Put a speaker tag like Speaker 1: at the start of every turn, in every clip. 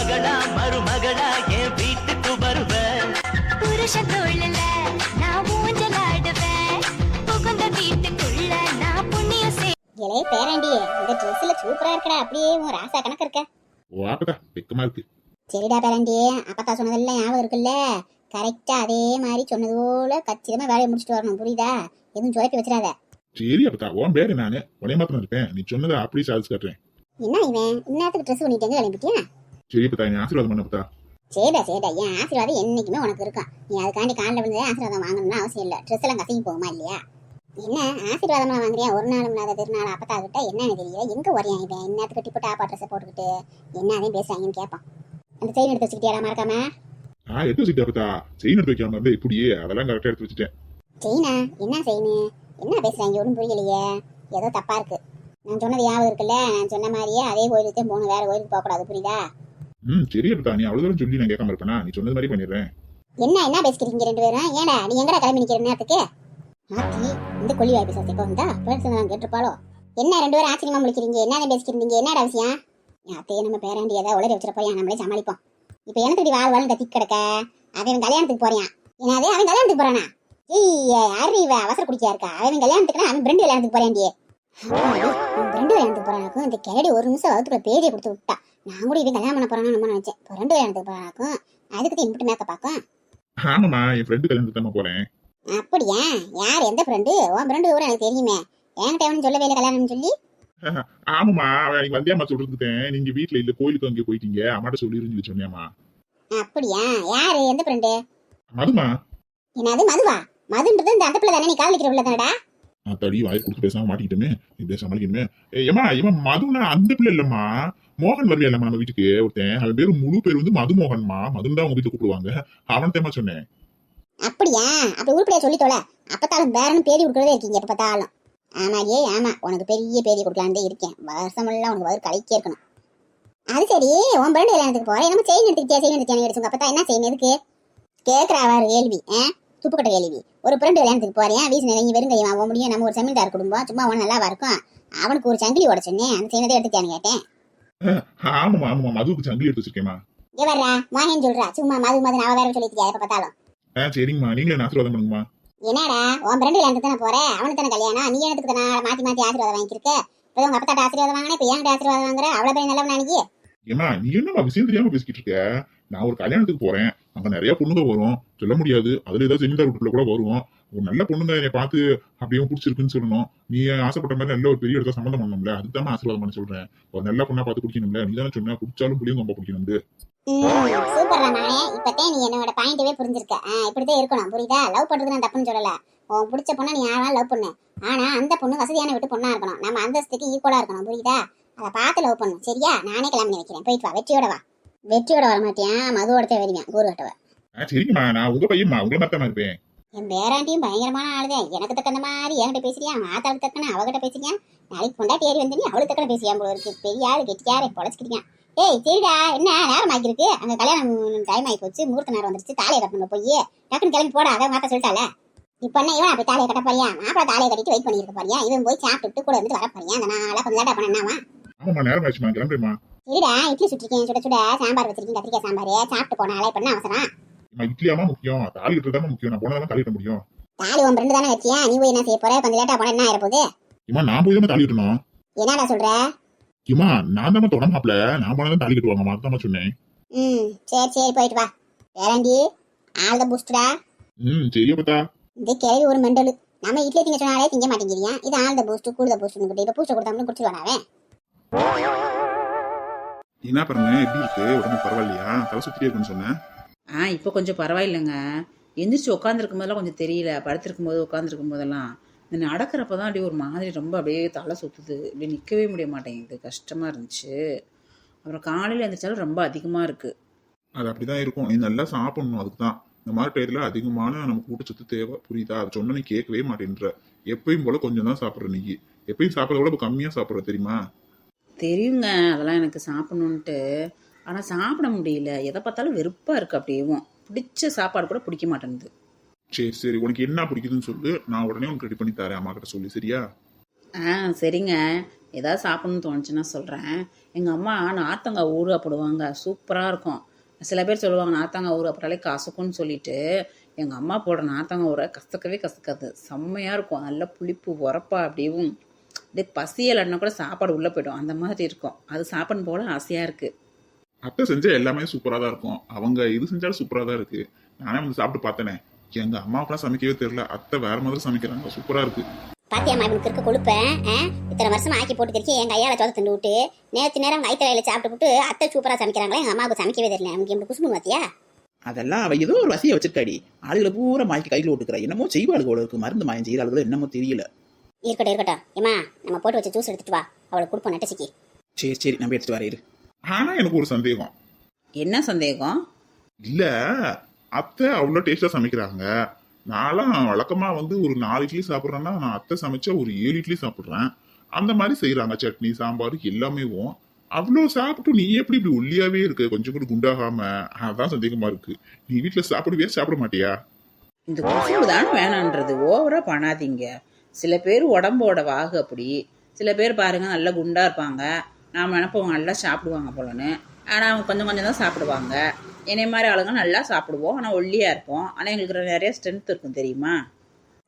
Speaker 1: மகளா மருமகளா என் வீட்டுக்கு வருவ
Speaker 2: புருஷன் தோழல நான் ஊஞ்சலாடுவேன். புகுந்த வீட்டுக்குள்ள நான் புண்ணியம் செய்
Speaker 3: இளைய பேராண்டி இந்த ட்ரெஸ்ல சூப்பரா இருக்கடா. அப்படியே உன் ராசா கணக்கு இருக்க?
Speaker 4: ஓ அப்பதா வெக்கமா இருக்கு.
Speaker 3: சரிடா பேராண்டி அப்பத்தா சொன்னதெல்லாம் ஞாபகம் இருக்குல்ல? கரெக்டா அதே மாதிரி சொன்னது போல கச்சிதமா வேலையை முடிச்சுட்டு வரணும். புரியுதா? எதுவும் சுழப்பி வச்சிடாத.
Speaker 4: சரி அப்பதா உன் பேரு நானு. உனே மாத்திரம் இருப்பேன் நீ சொன்னதை அப்படியே சாதிச்சு காட்டுறேன்.
Speaker 3: என்ன இவன்? இந்நேரத்துக்கு ட்ரெஸ் பண்ணிட்டு எங்க கிளம்பிட்டியா?
Speaker 4: சரி அப்பதா நீ ஆசீர்வாதம் பண்ண அப்பதா
Speaker 3: சரிடா சரிடா என் ஆசீர்வாதம் என்னைக்குமே உனக்கு இருக்கும் நீ அதுக்காண்டி காலில் விழுந்து ஆசீர்வாதம் வாங்கணும்னு அவசியம் இல்லை. ட்ரெஸ் எல்லாம் கசங்கி போகுமா இல்லையா? என்ன? ஆசீர்வாதம்லாம் வாங்குறியா? ஒரு நாளும் இல்லாத திருநாள் அப்பத்தா கிட்ட என்னன்னு தெரியல. எங்க வரையான் இவன்? என்னத்துக்கு கட்டி போட்டு ஆப்பா ட்ரெஸ்ஸை போட்டுக்கிட்டு? என்ன அதையும் பேசுறாங்கன்னு கேட்பான் அந்த செயின் எடுத்து வச்சுக்கிட்டியாடா மறக்காம?
Speaker 4: ஆ எடுத்து வச்சுட்டா அப்பதா செயின் எடுத்து வைக்காம இருந்தா இப்படியே அதெல்லாம் கரெக்டா எடுத்து வச்சுட்டேன்.
Speaker 3: செயினா என்ன செயினு என்ன பேசுறாங்க? ஒன்றும் புரியலையே. ஏதோ தப்பா இருக்கு. நான் சொன்னது ஞாபகம் இருக்குல்ல? நான் சொன்ன மாதிரியே அதே கோயிலுக்கு போகணும். வேற கோயிலுக்கு போகக்கூடாது. புரியுதா?
Speaker 4: ம் சரி அப்பதா நீ அவ்வளவு தூரம் சொல்லி நான் கேட்காம இருப்பேனா? நீ சொன்னது மாதிரி பண்ணிடுறேன்.
Speaker 3: என்ன என்ன பேசிக்கிறீங்க ரெண்டு பேரும்? ஏடா நீ எங்கடா கிளம்பி நிக்கிற நேரத்துக்கு மாத்தி இந்த கொல்லி வாய்ப்பு சத்தியக்கோ வந்தா பேர்த்து நான் கேட்டிருப்பாளோ? என்ன ரெண்டு பேரும் ஆச்சரியமா முடிக்கிறீங்க என்ன பேசிக்கிறீங்க என்னடா விஷயம்? என் நம்ம பேராண்டி ஏதாவது உளறி வச்சிருப்போம் நம்மளே சமாளிப்போம். இப்போ எனக்கு வாழ் வாழ் கத்தி கிடக்க? அவன் கல்யாணத்துக்கு போறியான் என்னது அவன் கல்யாணத்துக்கு போறானா? ஏய் யாரு இவ அவசர குடிக்கா இருக்கா? அவன் கல்யாணத்துக்கு அவன் பிரெண்டு கல்யாணத்துக்கு போறான்டி. பிரெண்டு கல்யாணத்துக்கு போறானாக்கும் இந்த கேடி ஒரு நிமிஷம் வகுத்துக்குள்ள பேதியை கொடுத்து விட்டா. நான் கூட இவன் கல்யாணம் பண்ண போறான்னு நம்ம நினைச்சேன். இப்போ ரெண்டு கல்யாணத்துக்கு போறானாக்கும் அதுக்கு இன்புட்டு மேக்கப் பார்க்கும்.
Speaker 4: ஆமாம்மா என் ஃப்ரெண்டு கல்யாணத்துக்கு போறேன்.
Speaker 3: அப்படியா? யார் எந்த ஃப்ரெண்டு உன் ஃப்ரெண்டு கூட எனக்கு தெரியுமே. என்கிட்ட எவனும் சொல்லவே இல்லை கல்யாணம்னு சொல்லி?
Speaker 4: ஆமாம்மா அவன் அன்னைக்கு வந்தியாமா சொல்லிருந்துட்டேன் நீங்க வீட்ல இல்ல கோயிலுக்கு அங்கே போயிட்டீங்க. அம்மாட்ட சொல்லிருன்னு சொல்லி சொன்னியாமா
Speaker 3: அப்படியா? யாரு எந்த ஃப்ரெண்டு
Speaker 4: மதுமா
Speaker 3: என்னது மதுவா? மதுன்றது இந்த அந்த பிள்ளை தானே நீ காதலிக்கிற பிள்ளை தானடா?
Speaker 4: தடி வாய் கொடுத்து பேசாம மாட்டிக்கிட்டுமே. இப்படியே சமாளிக்கணுமே ஏய், ஏம்மா இவன் மதுனா அந்த பிள்ளை இல்லம்மா. மோகன் வரலையா நம்ம வீட்டுக்கு? ஒருத்தன் அவன் பேரு முழு பேர் வந்து மதுமோகன்மா. மதுன்னு தான் உங்க வீட்டுக்கு கூப்பிடுவாங்க. அவன் தேமா சொன்னேன்?
Speaker 3: அப்படியா? அப்ப உருப்படியா சொல்லி தொலை அப்பத்தாலும் பேரனும் பேதி கொடுக்கறதே இருக்கீங்க எப்ப பார்த்தாலும். ஆமா ஏ ஆமா உனக்கு பெரிய பேதி கொடுக்கலான்னு இருக்கேன். வருஷமெல்லாம் உனக்கு வயிறு கலைக்கே இருக்கணும். அது சரி உன் ஃப்ரெண்டு கல்யாணத்துக்கு போறேன் நம்ம செயின் எடுத்துக்கிட்டியா செயின் எடுத்துக்கியா எடுத்துங்க அப்பதான் என்ன செய்யணும் எதுக்கு? கேட்கறா வேறு கேள்வி. ஆ? துப்புக்கட்ட கேள்வி. ஒரு ஃப்ரெண்டு கல்யாணத்துக்கு போறேன் வீசி நிறைய வெறுங்கையும் ஆக முடியும் நம்ம ஒரு செமில்தார் குடும்பம். சும்மா உன நல்லாவா இருக்கும்? அவனுக்கு ஒரு சங்கிலி உடச்சுன்னே அந்த செயினதை எடுத்துக்கியான்னு கேட்டேன்.
Speaker 4: ஆமாமா ஆமாமா மதுவுக்கு சங்கிலி எடுத்து வச்சிருக்கேம்மா.
Speaker 3: இங்க வர்றா. வாங்கன்னு சொல்றா? சும்மா மது மது அவ வேற சொல்லிட்டியா எப்ப பார்த்தாலும்.
Speaker 4: ஆ சரிங்கம்மா. நீங்களே ஆசீர்வாதம் பண்ணுங்கம்மா.
Speaker 3: என்னடா? உன் ஃப்ரெண்டு கல்யாணத்துக்கு தானே போற? அவனுக்கு தானே கல்யாணம்? நீ எனக்கு தானே மாத்தி மாத்தி ஆசீர்வாதம் வாங்கியிருக்க? இப்போ உங்க அப்பத்தாட்ட ஆசீர்வாதம் வாங்கினே? இப்போ என்கிட்ட ஆசீர்வாதம் வாங்குற? அவ்வளவு பெரிய நல்லவன் அன்னைக்கு
Speaker 4: ஏம்மா நீ என்னம்மா விஷயம் தெரியாம பேசிக்கிட்டு இருக்க நான் ஒரு கல்யாணத்துக்கு போறேன். அங்க நிறைய பொண்ணுங்க வரும். சொல்ல முடியாது. அதுல ஏதாவது செமினார் வீட்டுல கூட வருவோம். ஒரு நல்ல பொண்ணுங்க என்னை பார்த்து அப்படியே பிடிச்சிருக்குன்னு சொல்லணும். நீ ஆசைப்பட்ட மாதிரி நல்ல ஒரு பெரிய இடத்த சம்மந்தம் பண்ணணும்ல. அதுதான் ஆசீர்வாதம் பண்ண சொல்றேன். ஒரு நல்ல பொண்ணா பார்த்து குடிக்கணும்ல நீ தானே சொன்ன குடிச்சாலும் புளியும் ரொம்ப பிடிக்கணும்.
Speaker 3: சூப்பர் நானே. இப்பதான் நீ என்னோட பாயிண்டவே புரிஞ்சிருக்க. இப்படிதான் இருக்கணும். புரியுதா? லவ் பண்றது நான் தப்புன்னு சொல்லல. உன் பிடிச்ச பொண்ணை நீ யாராலும் லவ் பண்ணு. ஆனா அந்த பொண்ணு வசதியான விட்டு பொண்ணா இருக்கணும். நம்ம அந்தஸ்துக்கு ஈக்குவலா இருக்கணும். புரியுதா? அதை பார்த்து லவ் பண்ணு. சரியா? நானே கிளம்பி வைக்கிறேன் போயிட்டு வா. வெற்றியோட வா. வெற்றியோட வர மாட்டேன் மதுவோட தான் வருவேன் கூறு கட்டுவேன்
Speaker 4: ஆ சரிங்கம்மா. நான் உங்க பையன்மா உங்களை மாதிரி தான் இருப்பேன்.
Speaker 3: என் பேராண்டியும் பயங்கரமான ஆளுதான் எனக்கு தக்கன மாதிரி என்கிட்ட பேசுறியா? மாத்தாவுக்கு தக்கன அவகிட்ட பேசுறியா? நாளைக்கு பொண்டாட்டி ஏறி வந்து நீ அவளுக்கு தக்கன பேசுறியா போல இருக்கு. பெரிய ஆளு கெட்டியாரு பொழைச்சிக்கிறியா? ஏய் சரிடா என்ன நேரம் ஆகிருக்கு அங்க கல்யாணம் டைம் ஆகி போச்சு முகூர்த்த நேரம் வந்துருச்சு தாலியை கட்டணும் போய். டக்குன்னு கிளம்பி போடா அதை மாத்த சொல்லிட்டால. இப்ப என்ன இவன் அப்படி தாலியை கட்ட போறியா? மாப்பிள தாலியை கட்டிட்டு வெயிட் பண்ணிருக்க போறியா? இவன் போய் சாப்பிட்டுட்டு கூட வந்து வர போறியா? அந்த நாளா கொஞ்சம் லேட்டா பண்ணாமா
Speaker 4: ஆமாம்மா நேரம் ஆச்சுமா கிளம்புறேம்மா.
Speaker 3: சரிடா இட்லி சுட்டிருக்கேன் சுட சுட சாம்பார் வச்சிருக்கேன் கத்திரிக்காய் சாம்பார் சாப்பிட்டு போனாலே இப்ப என்ன அவசரம்?
Speaker 4: இட்லியாமா முக்கியம். தாலி கட்டுறதாம முக்கியம். நான் போனதான் தாலி கட்ட முடியும்.
Speaker 3: தாலி உன் ஃப்ரெண்டு தானே வச்சியா நீ போய் என்ன செய்ய போற? கொஞ்சம் லேட்டா போனா என்ன ஆயிர போகுது?
Speaker 4: இம்மா நான் போய் தான் தாலி கட்டணும்.
Speaker 3: என்னடா சொல்ற?
Speaker 4: இம்மா நான் தான் தொட மாப்பிள நான் போனதான் தாலி கட்டுவாங்க. அதுதான் சொன்னேன்.
Speaker 3: ம் சரி சரி போயிட்டு வா. வேறாண்டி ஆள் தான் பூஸ்டா
Speaker 4: ம் சரி அப்பத்தா
Speaker 3: இந்த கிழவி ஒரு மெண்டலு. நம்ம இட்லி திங்க சொன்னாலே திங்க மாட்டேங்கிறியா? இது ஆள் த பூஸ்ட் கூடுத பூஸ்ட்னு கிட்ட இப்போ பூஸ்ட் கொடுத்தா மட்டும் குடிச்சிருவானே
Speaker 4: என்ன பாருங்க எப்படி இருக்கு? உடம்பு பரவாயில்லையா? தலை சுத்திட்டே இருக்குன்னு சொன்னேன்.
Speaker 5: ஆ இப்போ கொஞ்சம் பரவாயில்லைங்க. எந்திரிச்சு உட்காந்துருக்கும் போதெல்லாம் கொஞ்சம் தெரியல. படுத்திருக்கும் போது உட்காந்துருக்கும் போதெல்லாம் இந்த நடக்கிறப்ப தான் அப்படியே ஒரு மாதிரி ரொம்ப அப்படியே தலை சுற்றுது இப்படி நிற்கவே முடிய மாட்டேங்குது. கஷ்டமாக இருந்துச்சு. அப்புறம் காலையில் எழுந்திரிச்சாலும் ரொம்ப அதிகமாக இருக்குது
Speaker 4: அது அப்படிதான் இருக்கும். நீ நல்லா சாப்பிடணும். அதுக்கு தான். இந்த மாதிரி டயத்துல அதிகமான நமக்கு ஊட்டச்சத்து தேவை. புரியுதா? அதை சொன்னா நீ கேட்கவே மாட்டேன்ற. எப்பயும் போல கொஞ்சம் தான் சாப்பிட்ற நீ. எப்பயும் சாப்பிட்றத விட இப்ப கம்மியா சாப்பிட்ற தெரியுமா?
Speaker 5: தெரியுங்க. அதெல்லாம் எனக்கு சாப்பிடணுன்ட்டு ஆனால் சாப்பிட முடியல. எதை பார்த்தாலும் வெறுப்பாக இருக்குது அப்படியேவும். பிடிச்ச சாப்பாடு கூட பிடிக்க மாட்டேங்குது
Speaker 4: சரி சரி. உனக்கு என்ன பிடிக்குதுன்னு சொல்லு. நான் உடனே உனக்கு ரெடி பண்ணி தரேன். அம்மா கிட்ட சொல்லி. சரியா?
Speaker 5: ஆ சரிங்க. ஏதாவது சாப்பிடணும்னு தோணுச்சுன்னா சொல்கிறேன் எங்கள் அம்மா நார்த்தங்காய் ஊறுகாய் போடுவாங்க. சூப்பராக இருக்கும். சில பேர் சொல்லுவாங்க நார்த்தங்காய் ஊறுகாய் போட்டாலே கசக்கும்னு சொல்லிட்டு. எங்கள் அம்மா போடுற நார்த்தங்காய் ஊற கசக்கவே கசக்காது. செம்மையாக இருக்கும். நல்ல புளிப்பு உரப்பா அப்படியும் அப்படியே பசியலைன்னா கூட சாப்பாடு உள்ளே போய்டும். அந்த மாதிரி இருக்கும். அது சாப்பிடணும் போல ஆசையாக இருக்குது
Speaker 4: அத்தை செஞ்ச எல்லாமே சூப்பரா தான் இருக்கும். அவங்க இது செஞ்சாலும் சூப்பரா தான் இருக்கு. நானே வந்து சாப்பிட்டு பார்த்தேனே. எங்க அம்மாவுக்குலாம் சமைக்கவே தெரியல. அத்தை வேற மாதிரி சமைக்கிறாங்க. சூப்பரா இருக்கு.
Speaker 3: பாத்தியாம்மா இவனுக்கு இருக்க கொடுப்பேன் ஆ? இத்தனை வருஷம் ஆக்கி போட்டு தெரிச்சு என் கையால சோத திண்டு விட்டு நேற்று நேரம் வயிற்று வேலையில சாப்பிட்டு விட்டு அத்தை சூப்பரா சமைக்கிறாங்களே எங்க அம்மாவுக்கு சமைக்கவே தெரியல. அவங்க எப்படி குசும்பு பாத்தியா?
Speaker 6: அதெல்லாம் அவ ஏதோ ஒரு வசதியை வச்சிருக்காடி. ஆளுகளை பூரா மாய்க்கு கையில் விட்டுக்கிறா என்னமோ செய்வாளுகளோ இருக்கு. மருந்து மாயம் செய்யறாளுகளோ என்னமோ தெரியல.
Speaker 3: இருக்கட்டும் இருக்கட்டும். ஏமா நம்ம போட்டு வச்ச ஜூஸ் எடுத்துட்டு வா. அவளுக்கு கொடுப்போம் நட்டசிக்கு
Speaker 6: சரி சரி நம்ம எடுத்துட்டு வரேன் இரு.
Speaker 4: ஆனா எனக்கு ஒரு சந்தேகம்.
Speaker 5: என்ன சந்தேகம்?
Speaker 4: இல்ல அத்தை அவ்வளோ டேஸ்டா சமைக்கிறாங்க. நான்லாம் வழக்கமா வந்து ஒரு நாலு இட்லி சாப்பிட்றேன்னா நான் அத்தை சமைச்ச ஒரு ஏழு இட்லி சாப்பிட்றேன். அந்த மாதிரி செய்யறாங்க சட்னி சாம்பார் எல்லாமேவும் அவ்வளோ சாப்பிட்டு நீ எப்படி இப்படி ஒல்லியாவே இருக்க? கொஞ்சம் கூட குண்டாகாம. அதான் சந்தேகமா இருக்கு. நீ வீட்டுல சாப்பிடுவியா சாப்பிட மாட்டியா?
Speaker 5: இந்த குசும்பு தானே வேணான்றது ஓவராக பண்ணாதீங்க. சில பேர் உடம்போட வாகு அப்படி. சில பேர் பாருங்க நல்லா குண்டா இருப்பாங்க. நாம் நினைப்போம் நல்லா சாப்பிடுவாங்க போலன்னு. ஆனால் அவங்க கொஞ்சம் கொஞ்சம் தான் சாப்பிடுவாங்க. என்னை மாதிரி ஆளுங்க நல்லா சாப்பிடுவோம். ஆனால் ஒல்லியாக இருப்போம். ஆனால் எங்களுக்கு நிறைய ஸ்ட்ரென்த் இருக்கும் தெரியுமா?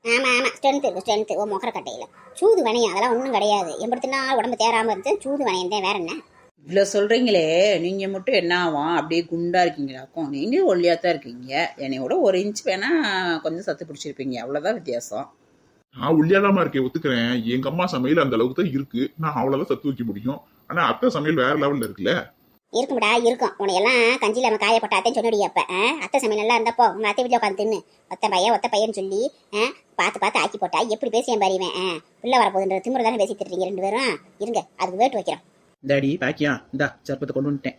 Speaker 3: ஆமா ஆமா. ஸ்ட்ரென்த் இருக்கு ஸ்ட்ரென்த் ஓ முகர கட்டையில. சூது வனையும் அதெல்லாம் ஒன்றும் கிடையாது. எப்படினா உடம்பு தேராம இருந்து சூது வனையும் தான் வேற என்ன?
Speaker 5: இவ்வளோ சொல்கிறீங்களே நீங்கள் மட்டும் என்ன ஆகும்? அப்படியே குண்டாக இருக்கீங்களாக்கும் நீங்கள் ஒல்லியாக தான் இருக்கீங்க. என்னையோட ஒரு இன்ச் வேணால் கொஞ்சம் சத்து பிடிச்சிருப்பீங்க. அவ்வளோதான் வித்தியாசம்.
Speaker 4: நான் ஒல்லியாதாம இருக்கேன் ஒத்துக்கிறேன். எங்க அம்மா சமையல் அந்த அளவுக்கு தான் இருக்கு. நான் அவ்வளவுதான் சத்து வைக்க முடியும். ஆனா அத்தை சமையல் வேற லெவல்ல இருக்குல்ல?
Speaker 3: இருக்கும்டா இருக்கும். உனையெல்லாம் கஞ்சியில் நம்ம காய போட்ட அத்தைன்னு சொன்னடி அப்ப? அத்தை சமையல் நல்லா இருந்தப்போ உங்க அத்தை வீட்டில் உட்காந்து தின்னு. ஒத்த பையன் ஒத்த பையன்னு சொல்லி ஆ? பார்த்து பார்த்து ஆக்கி போட்டா எப்படி பேசியேன் பாருவேன் ஆ? பிள்ளை வரப்போகுதுன்ற திமுறை தானே பேசிட்டு இருக்கீங்க ரெண்டு பேரும்? இருங்க அதுக்கு வேட்டு வைக்கிறோம்.
Speaker 6: இந்தாடி பாக்கியா. இந்தா சர்ப்பத்தை கொண்டு வந்துட்டேன்.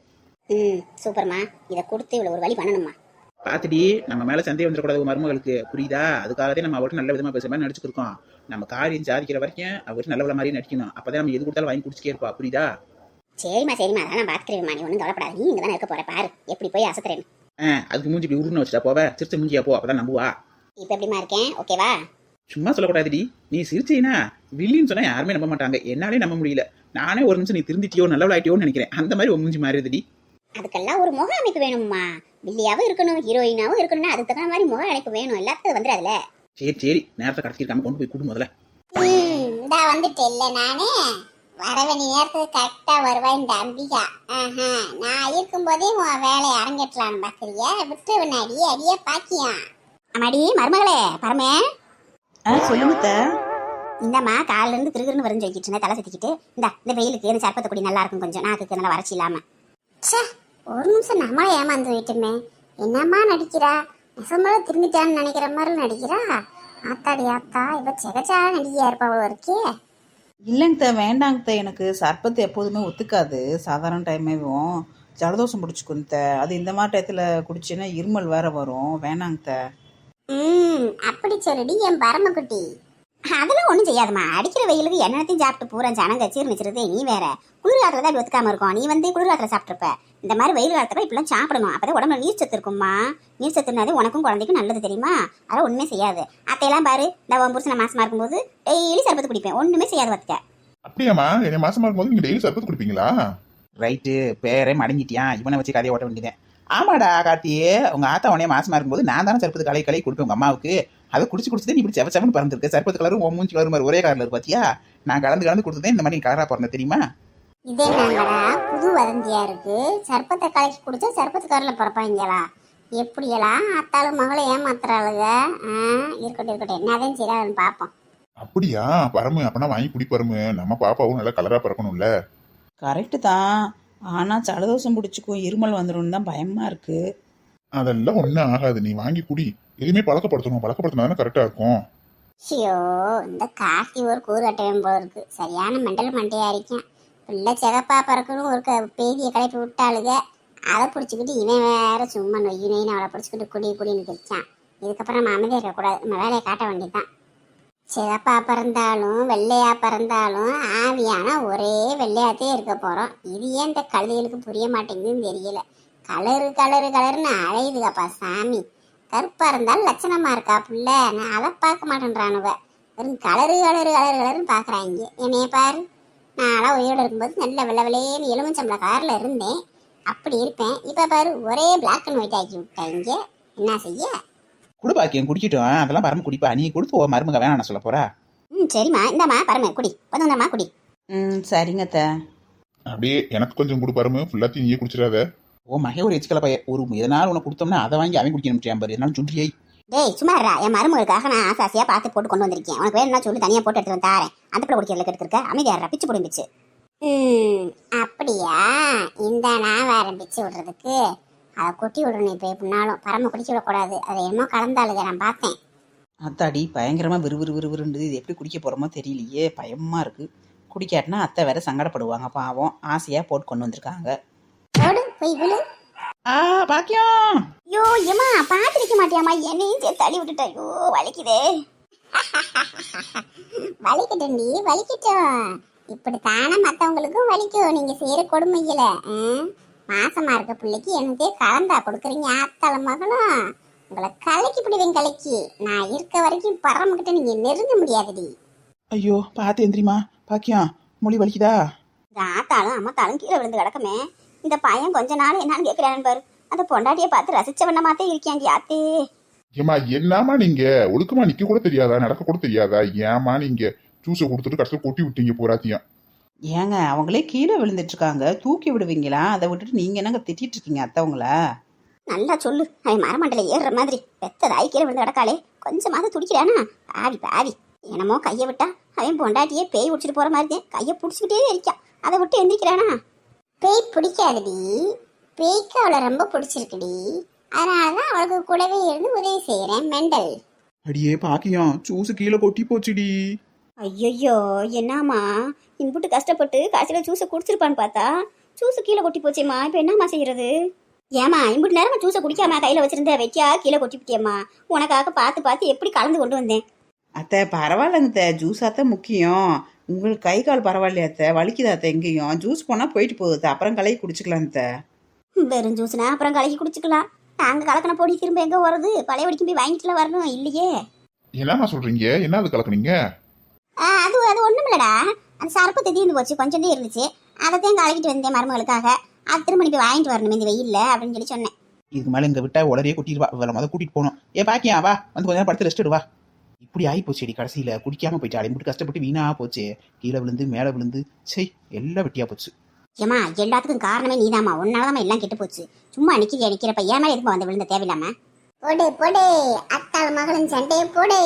Speaker 3: ம் சூப்பர்மா. இதை கொடுத்து இவ்வளோ ஒரு வழி பண்ணணுமா
Speaker 6: பார்த்துடி நம்ம மேல சந்தேகம் வந்துடக்கூடாது மருமகளுக்கு. புரியுதா? அதுக்காகவே நம்ம அவர்கிட்ட நல்ல விதமா பேசுற மாதிரி நடிச்சுருக்கோம் நம்ம காரியம் சாதிக்கிற வரைக்கும் அவர்கிட்ட நல்ல மாதிரி நடிக்கணும். அப்பதான் நம்ம எது கொடுத்தாலும் வாங்கி குடிச்சுக்கே இருப்பா. புரியுதா?
Speaker 3: சரிம்மா சரிம்மா. அதெல்லாம் நான் பார்த்துக்கிறேம்மா நீ ஒன்றும் கவலைப்படாத. நீ இங்கே தானே இருக்க போற. பாரு. எப்படி போய் அசத்துறேன்னு.
Speaker 6: ஆ அதுக்கு மூஞ்சி இப்படி உருன்னு வச்சுட்டா போவ. சிரிச்ச மூஞ்சியா போ. அப்பதான் நம்புவா.
Speaker 3: இப்போ எப்படிமா இருக்கேன்? ஓகேவா?
Speaker 6: சும்மா சொல்லக்கூடாதுடி. நீ சிரிச்சீனா? வில்லின்னு சொன்னா யாருமே நம்ப மாட்டாங்க. என்னாலே நம்ப முடியல. நானே ஒரு நிமிஷம் நீ திருந்திட்டியோ நல்லவளாயிட்டியோன்னு நினைக்கிறேன். அந்த மாதிரி உன் மூஞ்சி மாறிடுதுடி.
Speaker 3: அதுக்கெல்லாம் ஒரு முக அமைப்பு வேணும்மா. வில்லியாவும் இருக்கணும் ஹீரோயினாவும் இருக்கணும்னா அதுக்கு தகுந்த மாதிரி முக அமைப்பு வேணும். எல்லாத்துக்கும் வந்துடாதுல
Speaker 6: சரி சரி. நேரத்தை கடத்திருக்காம கொண்டு போய் கூடு முதல்ல.
Speaker 3: இந்தா வந்துட்டு இல்ல நானே. வர வேண்டிய நேரத்துக்கு கரெக்டா வருவா இந்த அம்பிகா. ஆஹா நான் இருக்கும்போதே உன் வேலையை அரங்கேற்றலாம் பாக்குறியா? விட்டு அடியே அடியே பாக்கியா? அம்மாடி மருமகளே பரமே.
Speaker 5: ஆ சொல்லுங்க
Speaker 3: இந்தம்மா காலில இருந்து திருகிருன்னு வரைஞ்சு வைக்கிட்டு இருந்தேன் தலை சுத்திக்கிட்டு. இந்த இந்த வெயிலுக்கு இந்த சர்ப்பத்தை குடி நல்லா இருக்கும் கொஞ்சம். நாக்குக்கு நல்லா வறட்சி இல்லாம. ச்சே ஒரு நிமிஷம் நம்மள ஏமாந்து போயிட்டுமே. என்னம்மா நடிக்கிறா? நெசமால திரும்பிட்டான்னு நினைக்கிற மாதிரி நடிக்கிறா? ஆத்தாடி ஆத்தா இவ செகச்சா நடிகையா இருப்பா அவ்வளோ இருக்கே.
Speaker 5: இல்லைங்க த வேண்டாங்க த எனக்கு சர்பத்து எப்போதுமே ஒத்துக்காது. சாதாரண டைமேவும் ஜலதோஷம் பிடிச்சிக்கும் த. அது இந்த மாதிரி டயத்தில் குடிச்சேன்னா இருமல் வேற வரும். வேணாங்க த.
Speaker 3: ம் அப்படி சொல்லுடி என் பரமக்குட்டி. அதெல்லாம் ஒன்றும் செய்யாதும்மா. அடிக்கிற வெயிலுக்கு என்னத்தையும் சாப்பிட்டு பூரா ஜனங்க சீர்மிச்சிருது நீ வேற. குளிர் காலத்துல தான் ஒத்துக்காம இருக்கும். நீ வந்து குளிர் காலத்துல சாப்பிட்ருப்ப இந்த மாதிரி வெயில் காலத்துல இப்படிலாம் சாப்பிடணும். அப்பதான் உடம்புல நீர் சத்து இருக்கும்மா. நீர் சத்துனாது உனக்கும் குழந்தைக்கும் நல்லது தெரியுமா? அதெல்லாம் ஒண்ணுமே செய்யாது. அத்தையெல்லாம் பாரு இந்த உன் புருஷனை மாசமா இருக்கும்போது டெய்லி சர்பத்து குடிப்பேன். ஒண்ணுமே செய்யாது பார்த்துக்க
Speaker 4: அப்படியாம்மா? என்னை மாசமா இருக்கும்போது நீங்க டெய்லி சர்பத்து குடிப்பீங்களா?
Speaker 6: ரைட்டு பேரே மடங்கிட்டியா இவனை வச்சு கதையை ஓட்ட வேண்டியதேன் ஆமாடா கார்த்தியே. உங்க ஆத்தா உடனே மாசமா இருக்கும்போது நான் தானே சர்ப்பத்து கலை கலை கொடுப்பேன் உங்க அம்மாவுக்கு. அதை குடிச்சு குடிச்சதே நீ இப்படி செவ செவன் பறந்துருக்கு. சர்ப்பத்து கலரும் உன் மூஞ்சி கலரும் மாதிரி ஒரே கலர்ல இருக்கு பாத்தியா? நான் கலந்து கலந்து கொடுத்ததே இந்த மாதிரி கலரா பிறந்த தெரியுமா?
Speaker 3: இதே புது வதந்தியா இருக்கு. சர்ப்பத்தை கலக்கி குடிச்சா சர்ப்பத்து கரில் பிறப்பாங்களா எப்படியெல்லாம் அத்தாலும் மகளை ஏமாத்துறாளுங்க ஆ, இருக்கட்டும் இருக்கட்டும். என்னதான் சரி பார்ப்போம்
Speaker 4: அப்படியா? பரமு அப்பனா வாங்கி குடி பரமு. நம்ம பாப்பாவும் நல்லா கலரா பிறக்கணும்ல.
Speaker 5: கரெக்டு தான். ஆனால் ஜலதோஷம் பிடிச்சிக்கும் இருமல் வந்துடும் தான் பயமாக இருக்குது
Speaker 4: அதெல்லாம் ஒண்ணும் ஆகாது. நீ வாங்கி குடி. எதுவுமே பழக்கப்படுத்தணும். பழக்கப்படுத்தினா தானே கரெக்டாக இருக்கும்.
Speaker 3: ஐயோ இந்த கார்த்தி ஒரு கூறு அட்டையம் போல இருக்கு. சரியான மெண்டல் மண்டையா இருக்கேன். பிள்ளை சிகப்பா பறக்கணும் ஒரு க- பேதியை கிளப்பி விட்டாளுக. அதை பிடிச்சிக்கிட்டு இவன் வேற சும்மா நொய்யு நொய்னு அவளை பிடிச்சிக்கிட்டு குடி குடின்னு கிடிச்சான் இதுக்கப்புறம் நம்ம அமைதியாக இருக்கக்கூடாது. நம்ம வேலையை காட்ட வேண்டியதுதான். சிகப்பா பிறந்தாலும் வெள்ளையா பிறந்தாலும் ஆவியானா ஒரே வெள்ளையாத்தே இருக்க போறோம். இது ஏன் இந்த கழுதைகளுக்கு புரிய மாட்டேங்குதுன்னு தெரியல. கலரு கலரு கலருன்னு அழையுதுகப்பா சாமி. கருப்பா இருந்தாலும் லட்சணமா இருக்கா புள்ள? நான் அதை பார்க்க மாட்டேன்றானுவ வெறும் கலரு கலரு கலரு கலருன்னு பார்க்குறாங்க என்னைய பாரு. நான்லாம் உயிரோட இருக்கும்போது நல்ல வெள்ளை வெள்ளையேன்னு எலுமிச்சம்பள கலரில் இருந்தேன். அப்படி இருப்பேன். இப்போ பாரு ஒரே பிளாக் அண்ட் ஒயிட் ஆக்கி விட்டாங்க என்ன செய்ய?
Speaker 6: குடு பாக்கியம் குடிக்கட்டும் அதெல்லாம் பரம குடிப்பா. நீ கொடுத்து ஓ மருமக வேணாம் நான் சொல்ல போறா?
Speaker 3: ம் சரிம்மா இந்தாம்மா பரம குடி. கொஞ்சம்மா குடி.
Speaker 5: ம் சரிங்க அத்தை.
Speaker 4: அப்படியே எனக்கு கொஞ்சம் கொடு பாருமே. ஃபுல்லாத்தையும் நீயே குடிச்சிடாத.
Speaker 6: ஓ மகே ஒரு எச்சுக்கல பையன் ஒரு எதனால உனக்கு கொடுத்தோம்னா அதை வாங்கி அவன் குடிக்க முடியாம பாரு. என்னாலும் சொல்றியே
Speaker 3: டேய் சும்மா இருடா. என் மருமகளுக்காக நான் ஆசை ஆசையாக பார்த்து போட்டு கொண்டு வந்திருக்கேன். உனக்கு வேணும்னா சொல்லி தனியாக போட்டு எடுத்து வந்து தாரேன். அந்த பிள்ளை குடிக்கிறதுல எடுத்துருக்க அமைதியாடுறா பிச்சு பிடிம்பிச்சு. ம் அப்படியா? இந்த நான் வேற பிச்சு விடுறதுக்கு. அதை கொட்டி விடணும் இப்போ எப்படினாலும் பரம குடிக்க விடக்கூடாது. அதை என்னமோ கலந்தாளுங்க நான் பார்த்தேன்.
Speaker 5: அத்தாடி பயங்கரமா விறுவிறு விறுவிறுண்டு இது எப்படி குடிக்க போறோமோ தெரியலையே. பயமா இருக்கு. குடிக்காட்டினா அத்தை வேற சங்கடப்படுவாங்க பாவம். ஆசையா போட்டு கொண்டு வந்திருக்காங்க.
Speaker 3: போய் விழு
Speaker 6: ஆ பாக்கியம்
Speaker 3: ஐயோ ஏமா பார்த்துருக்க மாட்டியாம்மா? என்னையும் சேர்த்து தள்ளி விட்டுட்டா. ஐயோ வலிக்குதே. வலிக்கட்டும்டி வலிக்கட்டும். இப்படி தானே மற்றவங்களுக்கும் வலிக்கும். நீங்க செய்யற கொடுமையில ஆ? மாசமா இருக்க பிள்ளைக்கு என்னதே கலந்தா கொடுக்குறீங்க ஆத்தாள மகளும் உங்களை கலக்கி பிடிவேன் கலக்கி. நான் இருக்க வரைக்கும் பரமக்கிட்ட நீங்க நெருங்க முடியாதுடி.
Speaker 6: ஐயோ பார்த்து எந்திரிமா பாக்கியம் மொழி வலிக்குதா?
Speaker 3: இந்த ஆத்தாளும் அம்மத்தாளும் கீழே விழுந்து கிடக்குமே. இந்த பையன் கொஞ்ச நாள் என்னன்னு கேட்கிறான்னு பாரு அந்த பொண்டாட்டியை பார்த்து ரசிச்சவண்ணமாத்தே இருக்கியாண்டி ஆத்தே.
Speaker 4: ஏமா என்னம்மா நீங்க? ஒழுக்கமா நிக்க கூட தெரியாதா? நடக்க கூட தெரியாதா? ஏமா நீங்க? ஜூஸை கொடுத்துட்டு கடைசியில் கொட்டி விட்டீங்க போராத்தியம்.
Speaker 5: ஏங்க அவங்களே கீழே விழுந்துட்டு இருக்காங்க தூக்கி விடுவீங்களா? அதை விட்டுட்டு நீங்க என்னங்க திட்டிட்டு இருக்கீங்க அத்தவங்கள
Speaker 3: நல்லா சொல்லு. அவன் மரமண்டல ஏறுற மாதிரி. பெத்ததாய் கீழே விழுந்து கிடக்காளே. கொஞ்சமாவது துடிக்கிறானா? பாவி பாவி. என்னமோ கையை விட்டா. அவன் பொண்டாட்டியே பேய் பிடிச்சிட்டு போற மாதிரி தான் கையை பிடிச்சிக்கிட்டே இருக்கான் அதை விட்டு எந்திரிக்கிறானா? பேய் பிடிக்காதுடி. பேய்க்கு அவளை ரொம்ப பிடிச்சிருக்குடி. அதனாலதான் அவளுக்கு கூடவே இருந்து உதவி செய்யறேன் மெண்டல்.
Speaker 6: அடியே பாக்கியம் ஜூஸ் கீழே கொட்டி போச்சுடி.
Speaker 3: ஐயோ என்னம்மா? இன்புட்டு கஷ்டப்பட்டு காய்ச்சல ஜூஸை குடிச்சிருப்பான்னு பார்த்தா ஜூஸ் கீழே கொட்டி போச்சேம்மா. இப்போ என்னம்மா செய்யறது? ஏமா இம்புட்டு நேரமா ஜூஸை குடிக்காம கையில வச்சிருந்த வெட்டியா கீழே கொட்டி விட்டியம்மா உனக்காக பார்த்து பார்த்து எப்படி கலந்து கொண்டு வந்தேன்?
Speaker 5: அத்தை பரவாயில்லைங்க அத்தை. ஜூஸ் அத்தை முக்கியம். உங்களுக்கு கை கால் பரவாயில்லையா அத்தை? வலிக்குதா அத்தை எங்கேயும்? ஜூஸ் போனா போயிட்டு போகுது. அப்புறம் கலையை குடிச்சுக்கலாம் அத்தை.
Speaker 3: வெறும் ஜூஸ்னா அப்புறம் கலக்கி குடிச்சுக்கலாம். நாங்க கலக்கின பொடி திரும்ப எங்க வருது பழைய வடிக்கும் போய் வாங்கிட்டுல வரணும் இல்லையே?
Speaker 4: என்னம்மா சொல்றீங்க? என்ன அது கலக்குனீங்க?
Speaker 3: ஆ, அது அது ஒண்ணும் இல்லடா. அந்த சரப்பு திடீர்னு போச்சு கொஞ்சம் தான் இருந்துச்சு. அதைத்தான் கலக்கிட்டு வந்தேன் மருமகளுக்காக. அது திரும்ப போய் வாங்கிட்டு வரணும் இந்த வெயில்ல அப்படின்னு சொல்லி சொன்னேன்.
Speaker 6: இதுக்கு மேலே இங்கே விட்டா உடனே கொட்டிடுவா இவளை மொதல் கூட்டிட்டு போகணும். ஏ பாக்கியா வா. வந்து கொஞ்ச நேரம் படுத்து ரெஸ்ட் எடுவா இப்படி ஆகி போச்சுடி கடைசியில். குடிக்காம போயிட்டு அடைமுட்டு கஷ்டப்பட்டு வீணா போச்சு. கீழே விழுந்து மேலே விழுந்து சை எல்லாம் வெட்டியா போச்சு.
Speaker 3: ஏமா எல்லாத்துக்கும் காரணமே நீதாம்மா. உன்னாலதான் எல்லாம் கெட்டு போச்சு. சும்மா நிக்கிறியா நிக்கிறப்ப? ஏமா எதுக்கு வந்து விழுந்த? தேவையில்லாம? போடு போடு. அத்தாள் மகளின் சண்டையை போடு.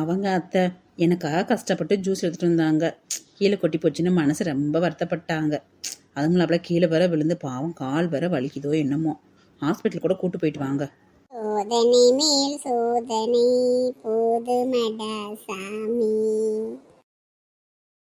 Speaker 5: அவங்க அத்தை. எனக்காக கஷ்டப்பட்டு ஜூஸ் எடுத்துட்டு வந்தாங்க. கீழே கொட்டி போச்சுன்னு மனசு ரொம்ப வருத்தப்பட்டாங்க. அதுங்களும் அப்படியே கீழே வர விழுந்து பாவம் கால் வர வலிக்குதோ என்னமோ. ஹாஸ்பிட்டல் கூட கூட்டு போயிட்டு வாங்க.
Speaker 3: சோதனை மேல் சோதனை போதுமடா சாமி.